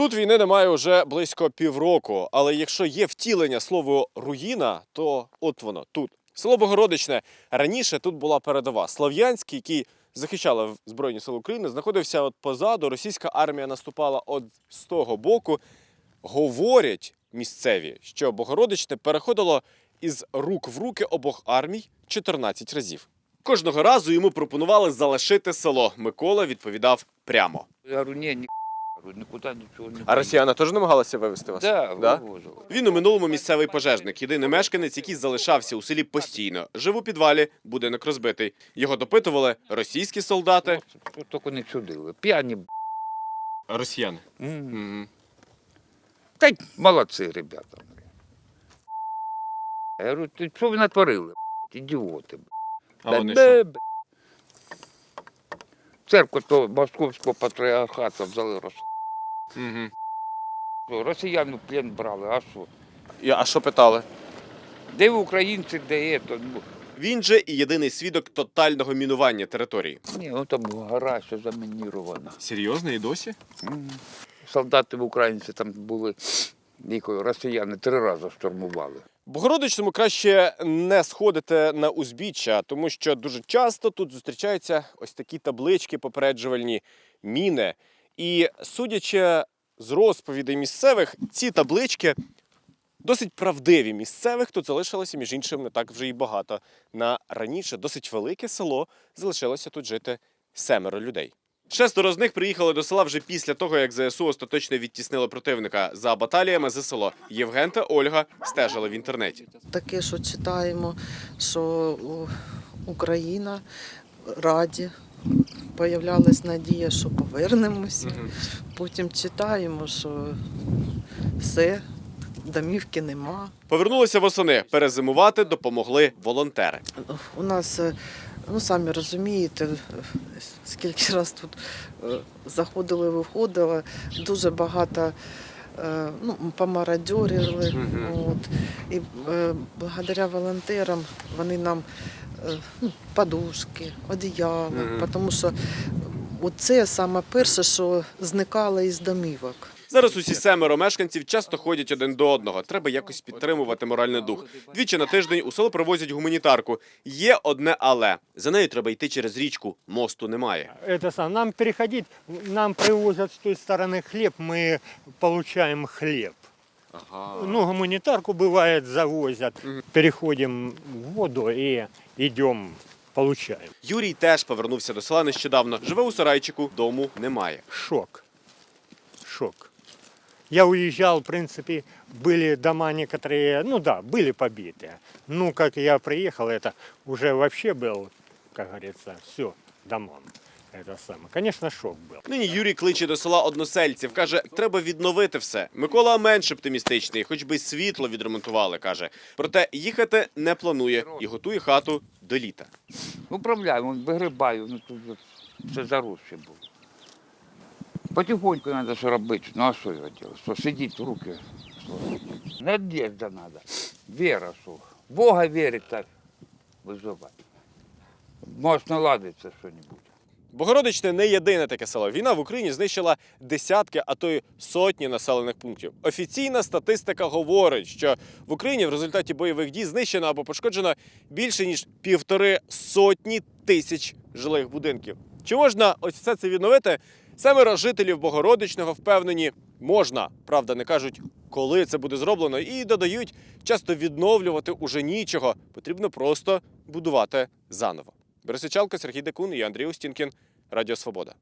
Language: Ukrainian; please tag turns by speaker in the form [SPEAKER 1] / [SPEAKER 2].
[SPEAKER 1] Тут війни немає вже близько півроку, але якщо є втілення слово руїна, то от воно тут. Село Богородичне раніше тут була передова. Слов'янський, який захищала Збройні Сили України, знаходився от позаду. Російська армія наступала от з того боку. Говорять місцеві, що Богородичне переходило із рук в руки обох армій 14 разів. Кожного разу йому пропонували залишити село. Микола відповідав прямо.
[SPEAKER 2] Я говорю, ні, нікуди нічого не
[SPEAKER 1] А росіяни теж намагалися вивезти вас?
[SPEAKER 2] Да,
[SPEAKER 1] Да?
[SPEAKER 2] вивозили.
[SPEAKER 1] Він у минулому місцевий пожежник, єдиний мешканець, який залишався у селі постійно. Жив у підвалі, будинок розбитий. Його допитували російські солдати.
[SPEAKER 2] Тільки не чудили. П'яні. б***.
[SPEAKER 1] Росіяни.
[SPEAKER 2] М. Та й молодці, ребята. Я говорю, ти що ви натворили? б***, Ідіоти. б***.
[SPEAKER 1] А вони
[SPEAKER 2] де,
[SPEAKER 1] що?
[SPEAKER 2] б***? Церкву то московського патріархату взяли роз...
[SPEAKER 1] Мгм.
[SPEAKER 2] Росіян в плен брали, а що?
[SPEAKER 1] І- А що питали?
[SPEAKER 2] Де ви українці, де є, то ну,
[SPEAKER 1] Він же і єдиний свідок тотального мінування території.
[SPEAKER 2] ні, ну там гора ще замінірована.
[SPEAKER 1] Серйозно і досі?
[SPEAKER 2] Солдати в українці там були, якої росіяни три рази штурмували.
[SPEAKER 1] Богородичному краще не сходити на узбіччя, тому що дуже часто тут зустрічаються ось такі таблички попереджувальні міни. І судячи з розповідей місцевих, ці таблички досить правдиві місцевих. Тут залишилося, між іншим, не так вже і багато. На раніше досить велике село залишилося тут жити семеро людей. Шестеро з них приїхали до села вже після того, як ЗСУ остаточно відтіснили противника за баталіями за село. Євген та Ольга стежили в інтернеті.
[SPEAKER 3] таке, що читаємо, що Україна раді. Появлялась надія, що повернемося. Потім читаємо, що все, домівки нема.
[SPEAKER 1] Повернулися восени. Перезимувати допомогли волонтери.
[SPEAKER 3] У нас, е, ну самі розумієте, скільки раз тут е, заходили, виходили, дуже багато е, ну, помарадьорили. От. І е, благодаря волонтерам вони нам е, ну, подушки, одіяла,
[SPEAKER 1] Мгм.
[SPEAKER 3] тому що це саме перше, що зникало із домівок.
[SPEAKER 1] Зараз усі семеро мешканців часто ходять один до одного. Треба якось підтримувати моральний дух. Двічі на тиждень у село привозять гуманітарку. Є одне але за нею треба йти через річку. Мосту немає.
[SPEAKER 4] это сам, нам переходить, нам привозят с той стороны хлеб, мы получаем хлеб. Ну, гуманитарку бывает завозят, переходим в воду и идем, получаем.
[SPEAKER 1] Юрій теж повернувся до села нещодавно. Живе у сарайчику, дому немає.
[SPEAKER 4] Шок. Шок. Я уезжал, в принципе, были дома некоторые, ну да, были побиты. Ну, как я приехал, это уже вообще был, как говорится, все, домам. Это самое. Конечно, шок был.
[SPEAKER 1] Нині Юрій кличе до села односельців. каже, треба відновити все. Микола менш оптимістичний, хоч би й світло відремонтували. каже. Проте їхати не планує і готує хату до літа.
[SPEAKER 2] Управляємо, вигрибаю, ну тут же все заросше було. Потихоньку треба що робити. Ну а що я робити? Що сидіть руки сложити. Надежда треба. Віра, що. Бога вірить так виживати. Може наладиться щось.
[SPEAKER 1] Богородичне не єдине таке село. Війна в Україні знищила десятки, а то й сотні населених пунктів. Офіційна статистика говорить, що в Україні в результаті бойових дій знищено або пошкоджено більше ніж півтори сотні тисяч жилих будинків. Чи можна ось все це відновити? Семеро жителів Богородичного впевнені, можна. Правда, не кажуть, коли це буде зроблено, і додають, часто відновлювати уже нічого. Потрібно просто будувати заново. Бересичалка, Сергій Декун і Андрій Устінкін. Радіо Свобода.